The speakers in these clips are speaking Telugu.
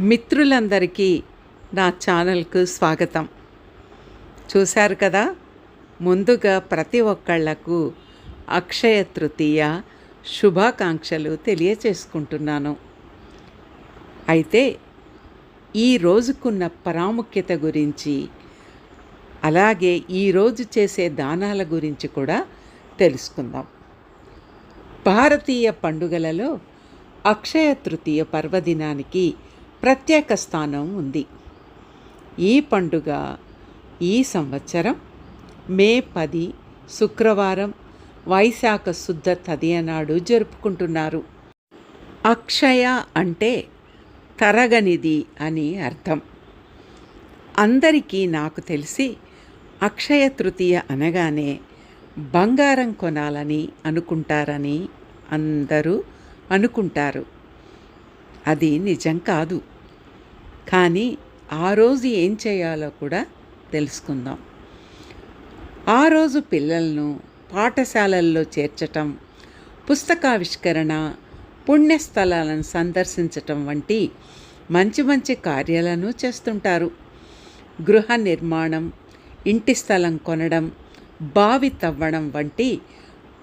మిత్రులందరికీ నా ఛానల్కు స్వాగతం. చూశారు కదా? ముందుగా ప్రతి ఒక్కళ్ళకు అక్షయ తృతీయ శుభాకాంక్షలు తెలియచేసుకుంటున్నాను. అయితే ఈ రోజుకున్న ప్రాముఖ్యత గురించి అలాగే ఈరోజు చేసే దానాల గురించి కూడా తెలుసుకుందాం. భారతీయ పండుగలలో అక్షయ తృతీయ పర్వదినానికి ప్రత్యేక స్థానం ఉంది. ఈ పండుగ ఈ సంవత్సరం మే పది శుక్రవారం వైశాఖ శుద్ధ తదియనాడు జరుపుకుంటున్నారు. అక్షయ అంటే తరగనిది అని అర్థం. అందరికీ నాకు తెలిసి అక్షయ తృతీయ అనగానే బంగారం కొనాలని అనుకుంటారని అందరూ అనుకుంటారు. అది నిజం కాదు. కానీ ఆ రోజు ఏం చేయాలో కూడా తెలుసుకుందాం. ఆ రోజు పిల్లలను పాఠశాలల్లో చేర్చటం పుస్తకావిష్కరణ పుణ్యస్థలాలను సందర్శించటం వంటి మంచి మంచి కార్యాలను చేస్తుంటారు. గృహ నిర్మాణం ఇంటి స్థలం కొనడం బావి తవ్వడం వంటి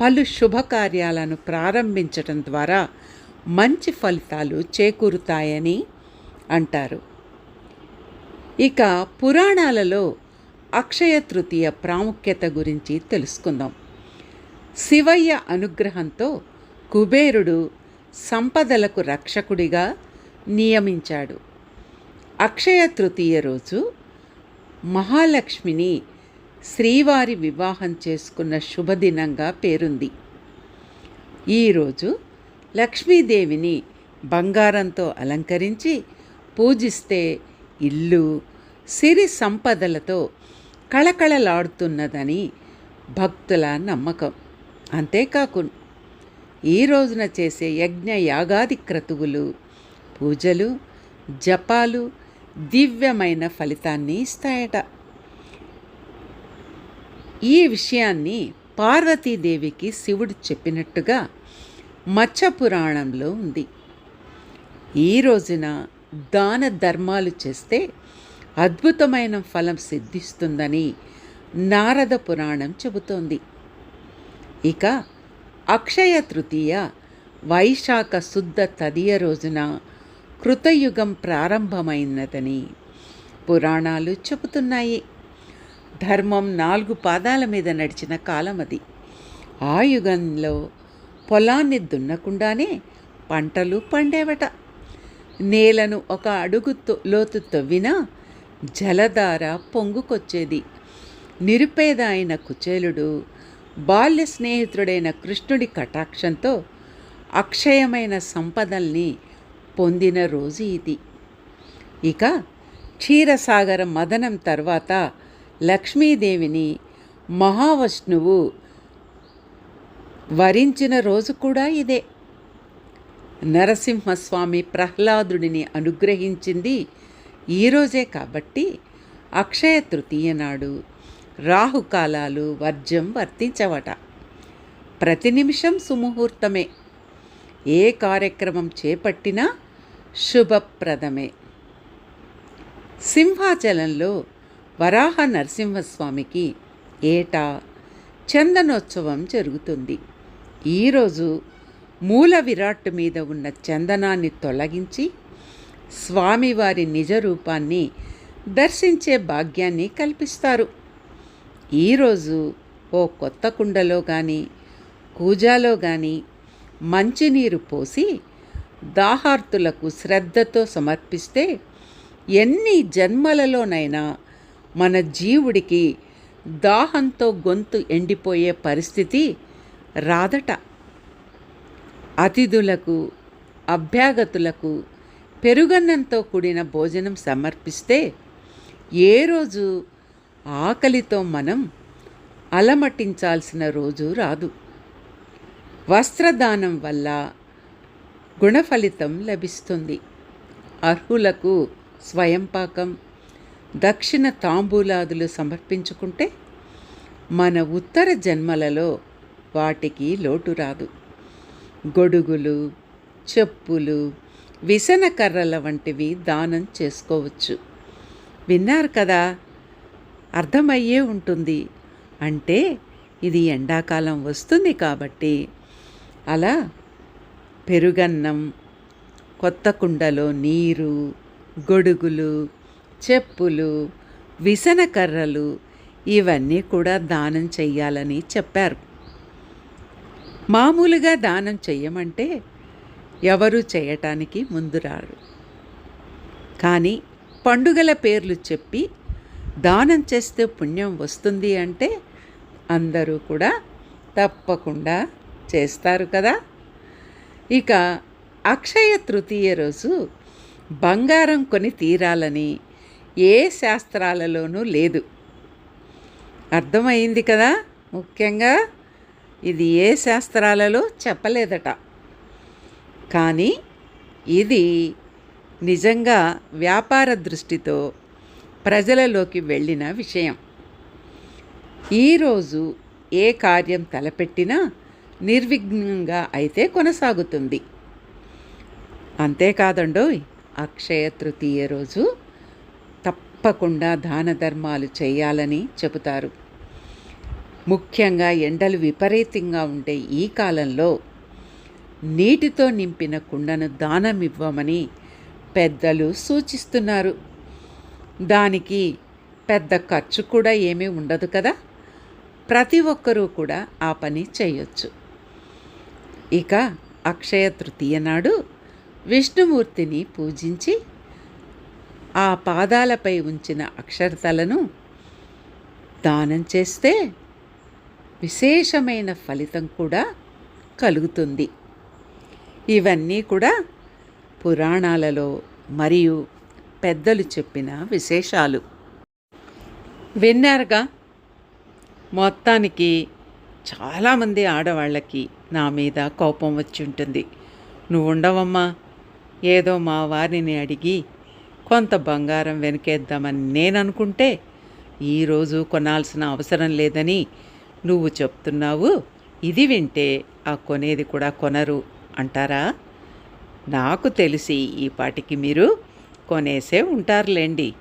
పలు శుభకార్యాలను ప్రారంభించటం ద్వారా మంచి ఫలితాలు చేకూరుతాయని అంటారు. ఇక పురాణాలలో అక్షయ తృతీయ ప్రాముఖ్యత గురించి తెలుసుకుందాం. శివయ్య అనుగ్రహంతో కుబేరుడు సంపదలకు రక్షకుడిగా నియమించాడు. అక్షయ తృతీయ రోజు మహాలక్ష్మిని శ్రీవారి వివాహం చేసుకున్న శుభదినంగా పేరుంది. ఈరోజు లక్ష్మీదేవిని బంగారంతో అలంకరించి పూజిస్తే ఇల్లు సిరి సంపదలతో కళకళలాడుతున్నదని భక్తుల నమ్మకం. అంతేకాకు ఈ రోజున చేసే యజ్ఞ యాగాది క్రతువులు పూజలు జపాలు దివ్యమైన ఫలితాన్ని ఇస్తాయట. ఈ విషయాన్ని పార్వతీదేవికి శివుడు చెప్పినట్టుగా మత్స్య పురాణంలో ఉంది. ఈ రోజున దాన ధర్మాలు చేస్తే అద్భుతమైన ఫలం సిద్ధిస్తుందని నారద పురాణం చెబుతోంది. ఇక అక్షయ తృతీయ వైశాఖ శుద్ధ తదియ రోజున కృతయుగం ప్రారంభమైనదని పురాణాలు చెబుతున్నాయి. ధర్మం నాలుగు పాదాల మీద నడిచిన కాలం అది ఆ యుగంలో పొలాన్ని దున్నకుండానే పంటలు పండేవట. నేలను ఒక అడుగు లోతు తవ్వినా జలధార పొంగుకొచ్చేది. నిరుపేద అయిన కుచేలుడు బాల్య స్నేహితుడైన కృష్ణుడి కటాక్షంతో అక్షయమైన సంపదల్ని పొందిన రోజు ఇది. ఇక క్షీరసాగర మదనం తర్వాత లక్ష్మీదేవిని మహావిష్ణువు వరించిన రోజు కూడా ఇదే. నరసింహస్వామి ప్రహ్లాదుడిని అనుగ్రహించింది ఈరోజే కాబట్టి అక్షయ తృతీయ నాడు రాహుకాలాలు వర్జం వర్తించవట. ప్రతి నిమిషం సుముహూర్తమే. ఏ కార్యక్రమం చేపట్టినా శుభప్రదమే. సింహాచలంలో వరాహ నరసింహస్వామికి ఏటా చందనోత్సవం జరుగుతుంది. ఈరోజు మూల విరాట్ మీద ఉన్న చందనాన్ని తొలగించి స్వామివారి నిజ రూపాన్ని దర్శించే భాగ్యాన్ని కల్పిస్తారు. ఈరోజు ఓ కొత్త కుండలో కానీ కూజాలో కానీ మంచినీరు పోసి దాహార్తులకు శ్రద్ధతో సమర్పిస్తే ఎన్ని జన్మలలోనైనా మన జీవుడికి దాహంతో గొంతు ఎండిపోయే పరిస్థితి రాదట. అతిథులకు అభ్యాగతులకు పెరుగన్నంతో కూడిన భోజనం సమర్పిస్తే ఏ రోజు ఆకలితో మనం అలమటించాల్సిన రోజు రాదు. వస్త్రదానం వల్ల గుణఫలితం లభిస్తుంది. అర్హులకు స్వయంపాకం దక్షిణ తాంబూలాదులు సమర్పించుకుంటే మన ఉత్తర జన్మలలో వాటికి లోటు రాదు. గొడుగులు చెప్పులు విసన కర్రల వంటివి దానం చేసుకోవచ్చు. విన్నారు కదా అర్థమయ్యే ఉంటుంది. అంటే ఇది ఎండాకాలం వస్తుంది కాబట్టి. అలా పెరుగన్నం కొత్త కుండలో నీరు గొడుగులు చెప్పులు విసన కర్రలు ఇవన్నీ కూడా దానం చెయ్యాలని చెప్పారు. మామూలుగా దానం చెయ్యమంటే ఎవరు చేయటానికి ముందు రారు. కానీ పండుగల పేర్లు చెప్పి దానం చేస్తే పుణ్యం వస్తుంది అంటే అందరూ కూడా తప్పకుండా చేస్తారు కదా. ఇక అక్షయ తృతీయ రోజు బంగారం కొని తీరాలని ఏ శాస్త్రాలలోనూ లేదు. అర్థమైంది కదా ముఖ్యంగా? ఇది ఏ శాస్త్రాలలో చెప్పలేదట. కానీ ఇది నిజంగా వ్యాపార దృష్టితో ప్రజలలోకి వెళ్ళిన విషయం. ఈరోజు ఏ కార్యం తలపెట్టినా నిర్విఘ్నంగా అయితే కొనసాగుతుంది. అంతేకాదండోయ్ అక్షయ తృతీయ రోజు తప్పకుండా దాన ధర్మాలు చేయాలని చెబుతారు. ముఖ్యంగా ఎండలు విపరీతంగా ఉండే ఈ కాలంలో నీటితో నింపిన కుండను దానం ఇవ్వమని పెద్దలు సూచిస్తున్నారు. దానికి పెద్ద ఖర్చు కూడా ఏమీ ఉండదు కదా? ప్రతి ఒక్కరూ కూడా ఆ పని చేయొచ్చు. ఇక అక్షయ తృతీయ నాడు విష్ణుమూర్తిని పూజించి ఆ పాదాలపై ఉంచిన అక్షరతలను దానం చేస్తే విశేషమైన ఫలితం కూడా కలుగుతుంది. ఇవన్నీ కూడా పురాణాలలో మరియు పెద్దలు చెప్పిన విశేషాలు. విన్నారుగా? మొత్తానికి చాలామంది ఆడవాళ్ళకి నా మీద కోపం వచ్చి ఉంటుంది. నువ్వు ఉండవమ్మా. ఏదో మా వారిని అడిగి కొంత బంగారం వెనకేద్దామని నేను అనుకుంటే ఈరోజు కొనాల్సిన అవసరం లేదని నువ్వు చెప్తున్నావు ఇది వింటే ఆ కొనేది కూడా కొనరు అంటారా? నాకు తెలిసి ఈ పాటికి మీరు కొనేసే ఉంటారులేండి.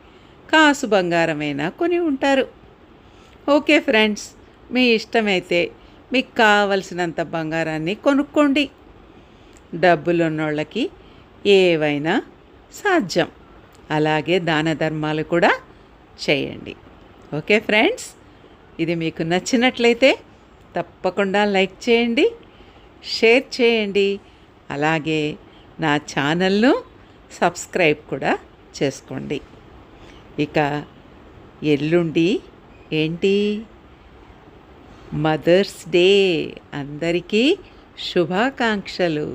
కాసు బంగారమైనా కొని ఉంటారు. ఓకే ఫ్రెండ్స్ మీ ఇష్టమైతే మీకు కావలసినంత బంగారాన్ని కొనుక్కోండి. డబ్బులున్నోళ్ళకి ఏవైనా సాధ్యం. అలాగే దాన ధర్మాలు కూడా చేయండి. Okay friends? ఇది మీకు నచ్చినట్లయితే తప్పకుండా లైక్ చేయండి షేర్ చేయండి అలాగే నా ఛానల్ను సబ్స్క్రైబ్ కూడా చేసుకోండి. ఇక ఎల్లుండి ఏంటి? మదర్స్ డే అందరికీ శుభాకాంక్షలు.